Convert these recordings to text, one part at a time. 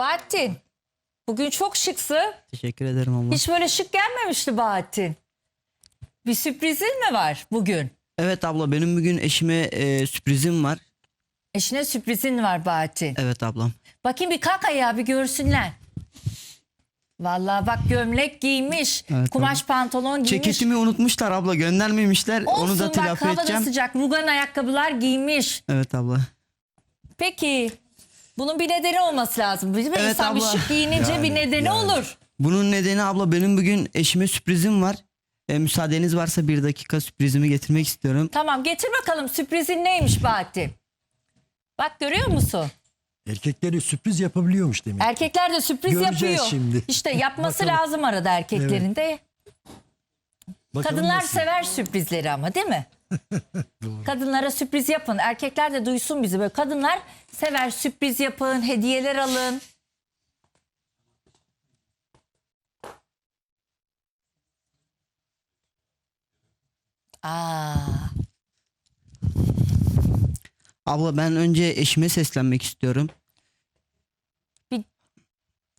Bahattin. Bugün çok şıksın. Teşekkür ederim abla. Hiç böyle şık gelmemişti Bahattin. Bir sürprizin mi var bugün? Evet abla benim bugün eşime e, sürprizim var. Eşine sürprizin var Bahattin. Evet ablam. Bakayım bir kalk ayağa bir görsünler. Vallahi bak gömlek giymiş. Evet, kumaş pantolon giymiş. Ceketimi unutmuşlar abla göndermemişler. Olsun Onu da bak telafi hava da edeceğim. sıcak. Rugan ayakkabılar giymiş. Evet abla. Peki bunun bir nedeni olması lazım. Mi? Evet İnsan bir abla. şık giyinince Yani, bir nedeni yani. olur. Bunun nedeni abla benim bugün eşime sürprizim var. E, müsaadeniz varsa bir dakika sürprizimi getirmek istiyorum. Tamam getir bakalım sürprizin neymiş Bahattin? Bak görüyor musun? Erkekleri sürpriz yapabiliyormuş demek. Erkekler de sürpriz Göreceğiz yapıyor. şimdi. İşte yapması lazım arada erkeklerin de. Bakalım Kadınlar nasıl? sever sürprizleri ama değil mi? Kadınlara sürpriz yapın. Erkekler de duysun bizi böyle. Kadınlar sever sürpriz yapın, hediyeler alın. Aa, Abla ben önce eşime seslenmek istiyorum.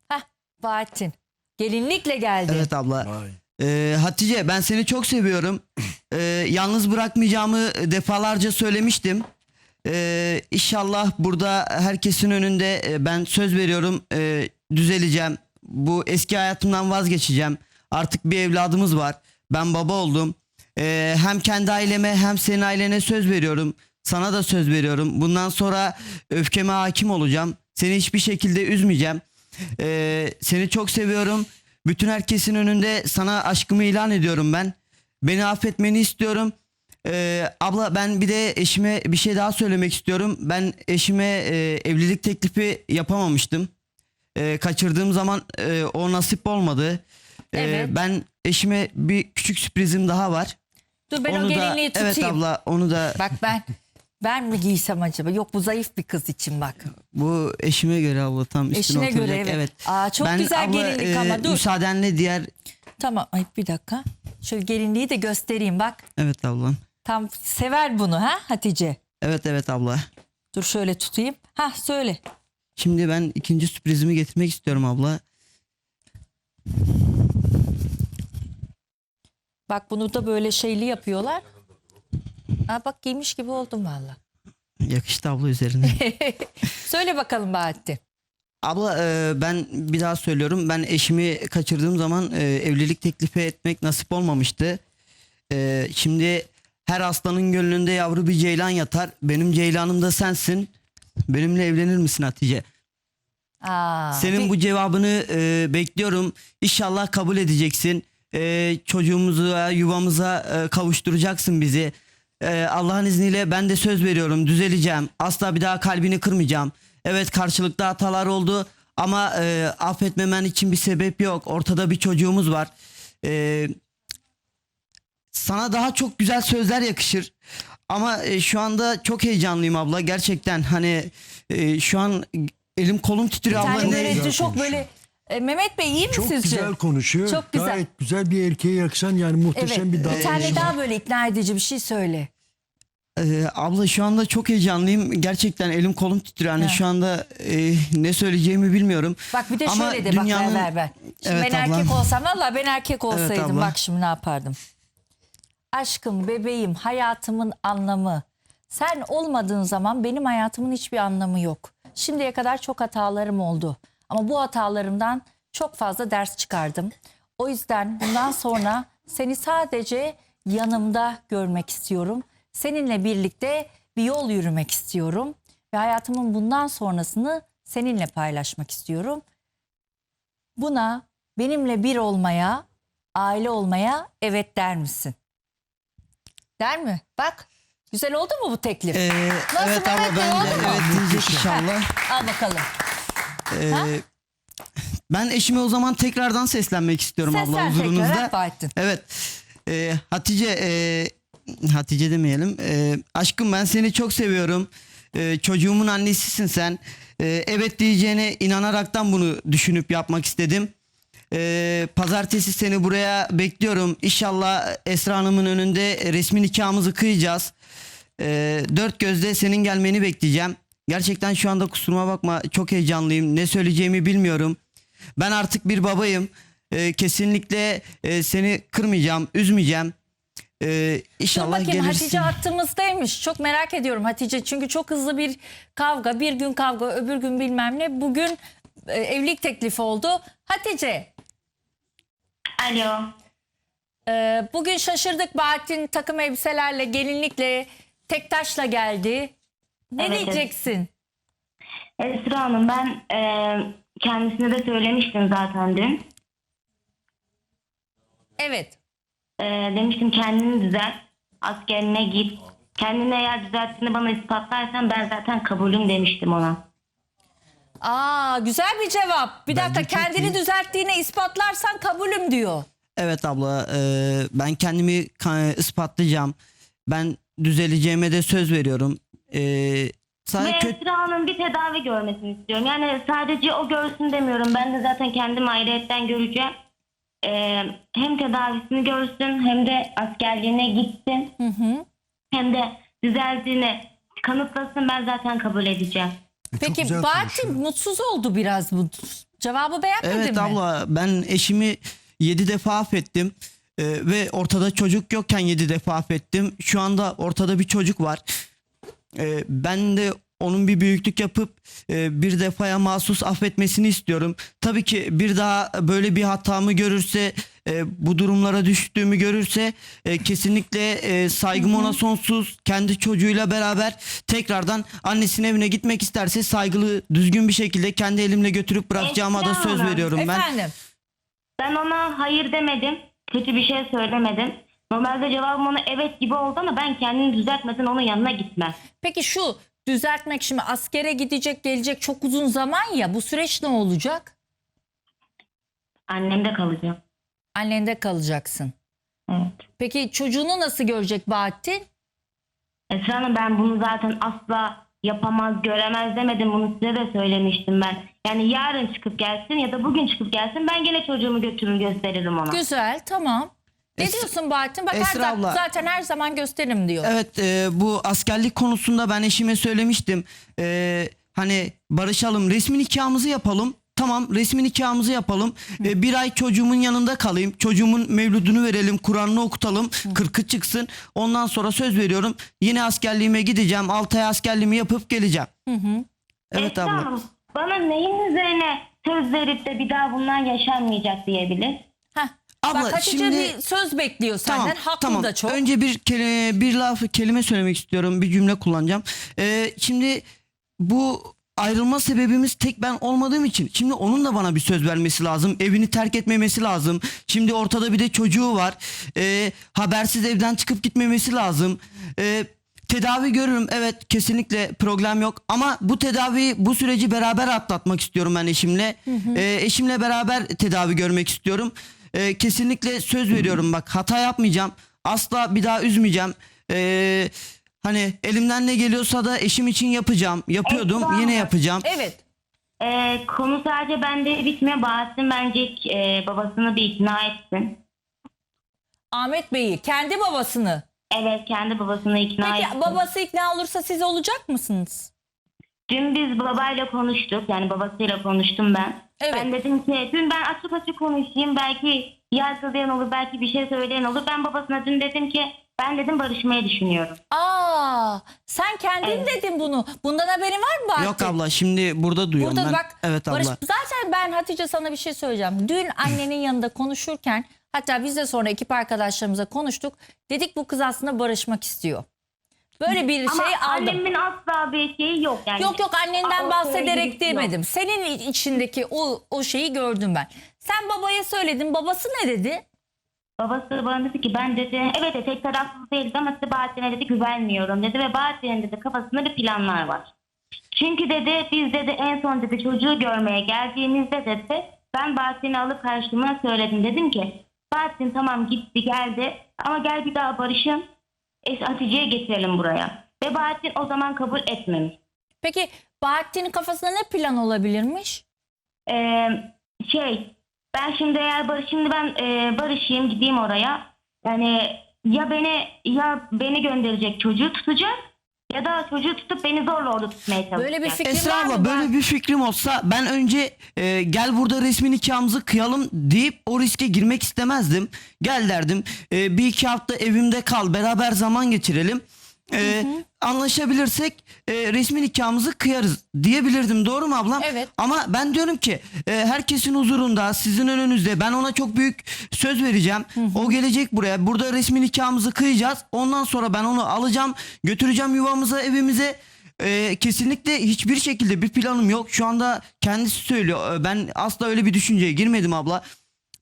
heh, Bahattin. Gelinlikle geldi. Evet abla. Vay. Ee, Hatice ben seni çok seviyorum. Ee, yalnız bırakmayacağımı defalarca söylemiştim. Ee, inşallah burada herkesin önünde e, ben söz veriyorum e, düzeleceğim. Bu eski hayatımdan vazgeçeceğim. Artık bir evladımız var. Ben baba oldum. Ee, hem kendi aileme hem senin ailene söz veriyorum. Sana da söz veriyorum. Bundan sonra öfkeme hakim olacağım. Seni hiçbir şekilde üzmeyeceğim. Ee, seni çok seviyorum. Bütün herkesin önünde sana aşkımı ilan ediyorum ben. Beni affetmeni istiyorum. Ee, abla ben bir de eşime bir şey daha söylemek istiyorum. Ben eşime e, evlilik teklifi yapamamıştım. Ee, kaçırdığım zaman e, o nasip olmadı. Ee, Evet. Ben eşime bir küçük sürprizim daha var. Dur ben o onu da gelinliği tutayım. evet abla onu da Bak ben ben mi giysem acaba? Yok bu zayıf bir kız için bak. bu eşime göre abla tam üstüne Eşine oturacak. göre evet. Aa, çok Ben güzel gelinlik e, ama dur. Müsaadenle diğer Tamam ay bir dakika. Şöyle gelinliği de göstereyim bak. evet ablam. Tam sever bunu ha Hatice. Evet evet abla. Dur şöyle tutayım. Ha söyle. Şimdi ben ikinci sürprizimi getirmek istiyorum abla. Bak bunu da böyle şeyli yapıyorlar. Aa, bak giymiş gibi oldum valla. Yakıştı abla üzerine. Söyle bakalım Bahattin. abla e, ben bir daha söylüyorum. Ben eşimi kaçırdığım zaman e, evlilik teklifi etmek nasip olmamıştı. E, şimdi her aslanın gönlünde yavru bir ceylan yatar. Benim ceylanım da sensin. Benimle evlenir misin Hatice? Aa, Senin bir- bu cevabını e, bekliyorum. İnşallah kabul edeceksin. E, çocuğumuza, yuvamıza e, kavuşturacaksın bizi. E, Allah'ın izniyle ben de söz veriyorum. Düzeleceğim. Asla bir daha kalbini kırmayacağım. Evet karşılıklı hatalar oldu ama e, affetmemen için bir sebep yok. Ortada bir çocuğumuz var. E, sana daha çok güzel sözler yakışır. Ama e, şu anda çok heyecanlıyım abla. Gerçekten hani e, şu an elim kolum titriyor abla. Yani Ne- böyle çok böyle E, Mehmet Bey iyi mi Çok sizce? güzel konuşuyor. Çok güzel. Gayet güzel bir erkeğe yakışan yani Evet. muhteşem bir Bir davranışı tane var. daha böyle ikna edici bir şey söyle. Ee, abla şu anda çok heyecanlıyım. Gerçekten elim kolum titriyor. Ha. şu anda e, ne söyleyeceğimi bilmiyorum. Bak bir de Ama şöyle de bak dünyanın- ver ver ver. Şimdi Evet ben abla. erkek olsam valla ben erkek olsaydım abla. bak şimdi ne yapardım. Aşkım, bebeğim, hayatımın anlamı. Sen olmadığın zaman benim hayatımın hiçbir anlamı yok. Şimdiye kadar çok hatalarım oldu. Ama bu hatalarımdan çok fazla ders çıkardım. O yüzden bundan sonra seni sadece yanımda görmek istiyorum. Seninle birlikte bir yol yürümek istiyorum. Ve hayatımın bundan sonrasını seninle paylaşmak istiyorum. Buna benimle bir olmaya, aile olmaya evet der misin? Der mi? Bak güzel oldu mu bu teklif? Ee, Nasıl evet Bey, ben de evet diyecek inşallah. Al bakalım. Ee, ben eşime o zaman tekrardan seslenmek istiyorum abla Seslen tekrar huzurunuzda. hep Bahattin. Evet. Ee, Hatice e, Hatice demeyelim. Ee, aşkım ben seni çok seviyorum. Ee, çocuğumun annesisin sen. Ee, evet diyeceğine inanaraktan bunu düşünüp yapmak istedim. Ee, pazartesi seni buraya bekliyorum. İnşallah Esra Hanım'ın önünde resmi nikahımızı kıyacağız. Ee, dört gözle senin gelmeni bekleyeceğim. Gerçekten şu anda kusuruma bakma çok heyecanlıyım. Ne söyleyeceğimi bilmiyorum. Ben artık bir babayım. Ee, kesinlikle e, seni kırmayacağım, üzmeyeceğim. Ee, Dur inşallah bakayım gelirsin. Hatice hattımızdaymış. Çok merak ediyorum Hatice. Çünkü çok hızlı bir kavga. Bir gün kavga, öbür gün bilmem ne. Bugün e, evlilik teklifi oldu. Hatice, Alo. e, bugün şaşırdık. Bahattin takım elbiselerle, gelinlikle, tek taşla geldi. Ne Evet, evet. diyeceksin? Esra Hanım ben e, kendisine de söylemiştim zaten dün. Evet. E, demiştim kendini düzelt. Askerine git. Kendini eğer düzelttiğini bana ispatlarsan ben zaten kabulüm demiştim ona. Aa güzel bir cevap. Bir Bence dakika çok kendini iyi. düzelttiğini ispatlarsan kabulüm diyor. Evet abla e, ben kendimi ka- ispatlayacağım. Ben düzeleceğime de söz veriyorum. E, Ve sadece kötü Esra Hanım bir tedavi görmesini istiyorum. Yani sadece o görsün demiyorum. Ben de zaten kendimi ayrıyetten göreceğim. E, hem tedavisini görsün hem de askerliğine gitsin. Hem de düzeldiğini kanıtlasın ben zaten kabul edeceğim. E, çok Peki güzel Bahattin konuşuyor. mutsuz oldu biraz bu. Cevabı beğenmedin Evet mi? abla ben eşimi 7 defa affettim. Ee, ve ortada çocuk yokken 7 defa affettim. Şu anda ortada bir çocuk var. Ee, ben de onun bir büyüklük yapıp e, bir defaya mahsus affetmesini istiyorum. Tabii ki bir daha böyle bir hatamı görürse e, bu durumlara düştüğümü görürse e, kesinlikle e, saygım ona sonsuz. Kendi çocuğuyla beraber tekrardan annesinin evine gitmek isterse saygılı düzgün bir şekilde kendi elimle götürüp bırakacağıma da Esra söz Hanım, veriyorum ben. Efendim. Ben ona hayır demedim. Kötü bir şey söylemedim. Normalde cevabım ona evet gibi oldu ama ben kendini düzeltmeden onun yanına gitmem. Peki şu düzeltmek şimdi askere gidecek gelecek çok uzun zaman ya bu süreç ne olacak? Annemde kalacağım. Annende kalacaksın. Evet. Peki çocuğunu nasıl görecek Bahattin? Esra Hanım ben bunu zaten asla yapamaz, göremez demedim. Bunu size de söylemiştim ben. Yani yarın çıkıp gelsin ya da bugün çıkıp gelsin ben gene çocuğumu götürür gösteririm ona. Güzel tamam. Ne Es- diyorsun Bahattin? Bak her Esra zaman- abla. zaten her zaman gösteririm diyor. Evet e, bu askerlik konusunda ben eşime söylemiştim. E, hani barışalım resmi nikahımızı yapalım. Tamam resmi nikahımızı yapalım. E, bir ay çocuğumun yanında kalayım. Çocuğumun mevludunu verelim. Kur'an'ını okutalım. Kırkı çıksın. Ondan sonra söz veriyorum. Yine askerliğime gideceğim. 6 ay askerliğimi yapıp geleceğim. Evet Esra abla. Hanım bana neyin üzerine söz verip de bir daha bunlar yaşanmayacak diyebilir? Abla, Bak Hatice şimdi- bir söz bekliyor senden. Haklı da çok. Önce bir kelime, bir laf kelime söylemek istiyorum. Bir cümle kullanacağım. Ee, şimdi bu ayrılma sebebimiz tek ben olmadığım için. Şimdi onun da bana bir söz vermesi lazım. Evini terk etmemesi lazım. Şimdi ortada bir de çocuğu var. Ee, habersiz evden çıkıp gitmemesi lazım. Ee, tedavi görürüm. Evet kesinlikle problem yok. Ama bu tedaviyi bu süreci beraber atlatmak istiyorum ben eşimle. Ee, eşimle beraber tedavi görmek istiyorum. Ee, kesinlikle söz veriyorum bak hata yapmayacağım. Asla bir daha üzmeyeceğim. Ee, hani elimden ne geliyorsa da eşim için yapacağım. Yapıyordum Esra. yine yapacağım. Evet. Ee, konu sadece bende bitmiyor. Bahattin bence e, babasını bir ikna etsin. Ahmet Bey'i kendi babasını. Evet kendi babasını ikna Peki etsin. babası ikna olursa siz olacak mısınız? Dün biz babayla konuştuk. Yani babasıyla konuştum ben. Evet. Ben dedim ki dün ben açık açık konuşayım. Belki yargılayan olur, belki bir şey söyleyen olur. Ben babasına dün dedim ki ben dedim barışmayı düşünüyorum. Aa, sen kendin dedin bunu. Bundan haberin var mı Bahattin? Yok abla şimdi burada duyuyorum Burada ben. bak evet abla. Barış, zaten ben Hatice sana bir şey söyleyeceğim. Dün annenin yanında konuşurken hatta biz de sonra ekip arkadaşlarımıza konuştuk. Dedik bu kız aslında barışmak istiyor. Böyle bir Ama şey aldım. annemin asla bir şeyi yok. Yani Yok yok annenden Aa, o bahsederek demedim. Senin içindeki o, o şeyi gördüm ben. Sen babaya söyledin. Babası ne dedi? Babası bana dedi ki ben dedi evet de tek taraflı değiliz ama size Bahattin'e dedi güvenmiyorum dedi ve Bahattin'in dedi kafasında bir planlar var. Çünkü dedi biz dedi en son dedi çocuğu görmeye geldiğimizde dedi ben Bahattin'i alıp karşıma söyledim dedim ki Bahattin tamam gitti geldi ama gel bir daha barışın Es Hatice'ye getirelim buraya. Ve Bahattin o zaman kabul etmemiş. Peki Bahattin'in kafasında ne plan olabilirmiş? Ee, şey ben şimdi eğer barış şimdi ben e, barışayım gideyim oraya yani ya beni ya beni gönderecek çocuğu tutacak ya da çocuğu tutup beni zorla orada tutmaya çalışacak. Böyle bir fikrin Esra var abla böyle bir fikrim olsa ben önce e, gel burada resmi nikahımızı kıyalım deyip o riske girmek istemezdim. Gel derdim e, bir iki hafta evimde kal beraber zaman geçirelim. E, anlaşabilirsek e, resmi nikahımızı kıyarız diyebilirdim doğru mu ablam? Evet. Ama ben diyorum ki e, herkesin huzurunda sizin önünüzde ben ona çok büyük söz vereceğim. O gelecek buraya burada resmi nikahımızı kıyacağız. Ondan sonra ben onu alacağım götüreceğim yuvamıza evimize. E, kesinlikle hiçbir şekilde bir planım yok. Şu anda kendisi söylüyor. E, Ben asla öyle bir düşünceye girmedim abla.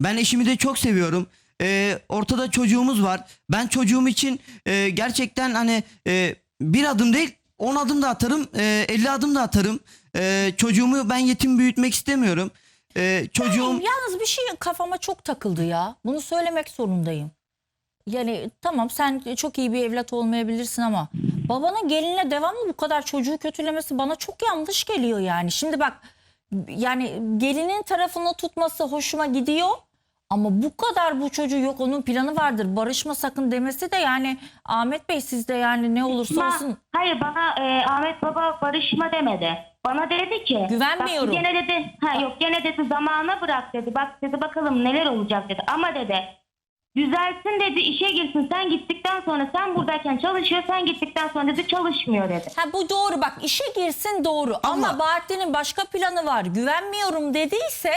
Ben eşimi de çok seviyorum. E, ortada çocuğumuz var. Ben çocuğum için e, gerçekten hani e, bir adım değil 10 adım da atarım, e, 50 adım da atarım. E, çocuğumu ben yetim büyütmek istemiyorum. E, çocuğum Yalnız bir şey kafama çok takıldı ya. Bunu söylemek zorundayım. Yani tamam sen çok iyi bir evlat olmayabilirsin ama babanın gelinle devamlı bu kadar çocuğu kötülemesi bana çok yanlış geliyor yani. Şimdi bak yani gelinin tarafını tutması hoşuma gidiyor. Ama bu kadar bu çocuğu yok onun planı vardır barışma sakın demesi de yani Ahmet Bey sizde yani ne olursa Ama olsun hayır bana e, Ahmet Baba barışma demedi. Bana dedi ki Güvenmiyorum. Bak, gene dedi ha yok gene dedi zamana bırak dedi. Bak dedi bakalım neler olacak dedi. Ama dedi düzelsin dedi işe girsin sen gittikten sonra sen buradayken çalışıyor sen gittikten sonra dedi çalışmıyor dedi. Ha bu doğru bak işe girsin doğru ama, Ama- Bahattin'in başka planı var güvenmiyorum dediyse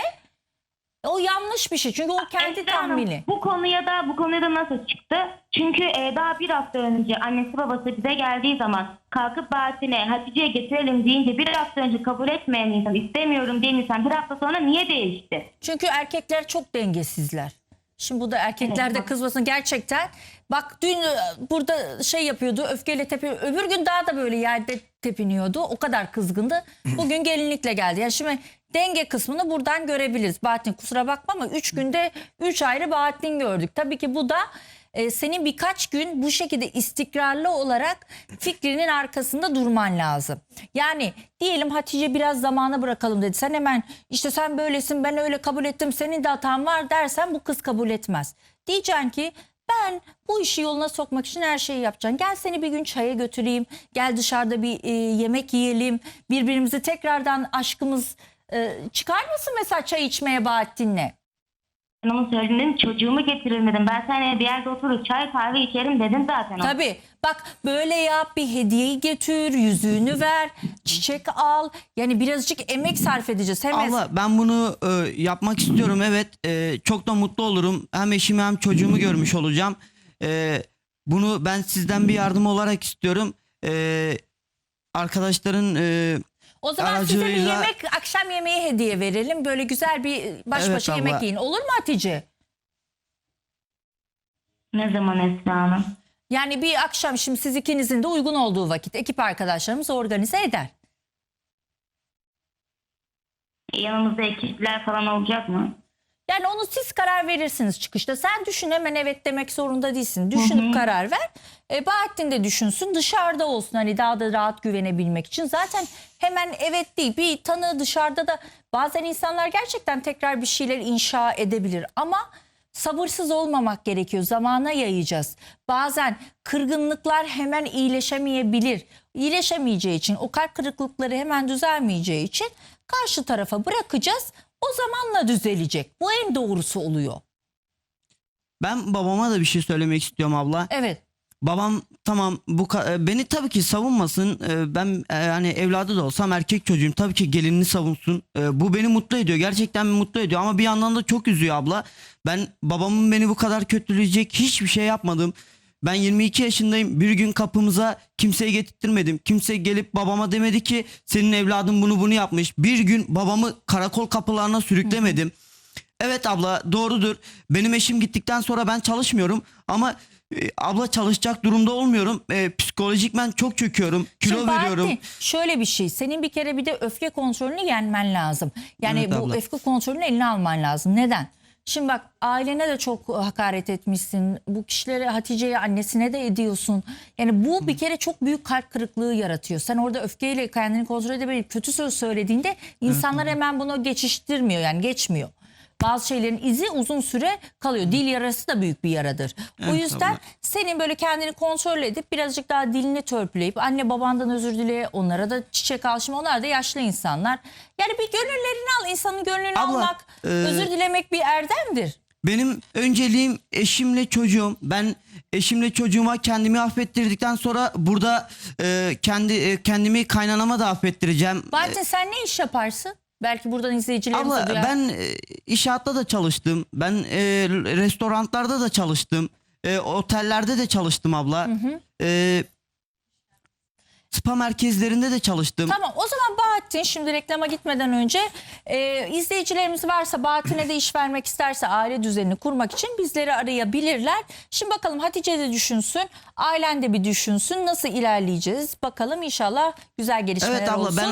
o yanlış bir şey çünkü o kendi Esra Hanım, tahmini. Bu konuya da bu konuya da nasıl çıktı? Çünkü e, daha bir hafta önce annesi babası bize geldiği zaman kalkıp Bahattin'e Hatice'ye getirelim deyince bir hafta önce kabul etmeyen insan istemiyorum diyen insan bir hafta sonra niye değişti? Çünkü erkekler çok dengesizler. Şimdi bu da erkekler de Evet. kızmasın gerçekten. Bak dün e, burada şey yapıyordu öfkeyle tepiyor. Öbür gün daha da böyle yerde tepiniyordu. O kadar kızgındı. Bugün gelinlikle geldi. Yani şimdi denge kısmını buradan görebiliriz. Bahattin kusura bakma ama 3 günde 3 ayrı Bahattin gördük. Tabii ki bu da e, senin birkaç gün bu şekilde istikrarlı olarak fikrinin arkasında durman lazım. Yani diyelim Hatice biraz zamana bırakalım dedi. Sen hemen işte sen böylesin ben öyle kabul ettim senin de hatan var dersen bu kız kabul etmez. Diyeceksin ki ben bu işi yoluna sokmak için her şeyi yapacağım. Gel seni bir gün çaya götüreyim. Gel dışarıda bir e, yemek yiyelim. Birbirimizi tekrardan aşkımız e, çıkar mısın mesela çay içmeye Bahattin'le? Ben onu söyledim dedim, çocuğumu getiririm dedim. Ben seninle bir yerde oturup çay kahve içerim dedim zaten. ona. Tabii bak böyle yap bir hediyeyi götür yüzüğünü ver çiçek al yani birazcık emek sarf edeceğiz. Hem abla ben bunu e, yapmak istiyorum evet E, çok da mutlu olurum. Hem eşimi hem çocuğumu görmüş olacağım. E, bunu ben sizden bir yardım olarak istiyorum. E, arkadaşların e, o zaman size bir aracılığıyla- yemek akşam yemeği hediye verelim böyle güzel bir baş Evet başa abla. yemek yiyin olur mu Hatice? Ne zaman Esra Hanım? Yani bir akşam şimdi siz ikinizin de uygun olduğu vakit ekip arkadaşlarımız organize eder. Yanımızda ekipler falan olacak mı? Yani onu siz karar verirsiniz çıkışta. Sen düşün hemen evet demek zorunda değilsin. Düşünüp karar ver. E, Bahattin de düşünsün dışarıda olsun hani daha da rahat güvenebilmek için. Zaten hemen evet değil bir tanığı dışarıda da bazen insanlar gerçekten tekrar bir şeyler inşa edebilir. Ama sabırsız olmamak gerekiyor. Zamana yayacağız. Bazen kırgınlıklar hemen iyileşemeyebilir. İyileşemeyeceği için o kalp kırıklıkları hemen düzelmeyeceği için karşı tarafa bırakacağız. O zamanla düzelecek. Bu en doğrusu oluyor. ben babama da bir şey söylemek istiyorum abla. Evet. Babam tamam bu e, beni tabii ki savunmasın. E, Ben e, hani evladı da olsam erkek çocuğum tabii ki gelinini savunsun. E, Bu beni mutlu ediyor. Gerçekten mutlu ediyor ama bir yandan da çok üzüyor abla. Ben babamın beni bu kadar kötüleyecek hiçbir şey yapmadım. Ben 22 yaşındayım. Bir gün kapımıza kimseye getirtmedim. Kimse gelip babama demedi ki senin evladın bunu bunu yapmış. Bir gün babamı karakol kapılarına sürüklemedim. Evet abla doğrudur. Benim eşim gittikten sonra ben çalışmıyorum ama e, abla çalışacak durumda olmuyorum. E, psikolojik ben çok çöküyorum. Kilo Şimdi Bahattin, veriyorum. şöyle bir şey. Senin bir kere bir de öfke kontrolünü yenmen lazım. Yani Evet bu abla. öfke kontrolünü eline alman lazım. Neden? Şimdi bak ailene de çok hakaret etmişsin. Bu kişilere Hatice'ye annesine de ediyorsun. Yani bu bir kere çok büyük kalp kırıklığı yaratıyor. Sen orada öfkeyle kendini kontrol edebilip kötü söz söylediğinde insanlar hemen bunu geçiştirmiyor yani geçmiyor. Bazı şeylerin izi uzun süre kalıyor. Dil yarası da büyük bir yaradır. o Evet yüzden abla. senin böyle kendini kontrol edip birazcık daha dilini törpüleyip anne babandan özür dile onlara da çiçek al. Şimdi onlar da yaşlı insanlar. Yani bir gönüllerini al. insanın gönlünü Abla, almak, e, özür dilemek bir erdemdir. Benim önceliğim eşimle çocuğum. Ben eşimle çocuğuma kendimi affettirdikten sonra burada e, kendi e, kendimi kaynanama da affettireceğim. Bahattin sen ne iş yaparsın? Belki buradan izleyicilerimiz Abla duyar. ben e, inşaatta da çalıştım. Ben e, restoranlarda da çalıştım. E, otellerde de çalıştım abla. E, spa merkezlerinde de çalıştım. Tamam o zaman Bahattin şimdi reklama gitmeden önce e, izleyicilerimiz varsa Bahattin'e de iş vermek isterse aile düzenini kurmak için bizleri arayabilirler. Şimdi bakalım Hatice de düşünsün, ailen de bir düşünsün nasıl ilerleyeceğiz bakalım inşallah güzel gelişmeler Evet abla olsun. ben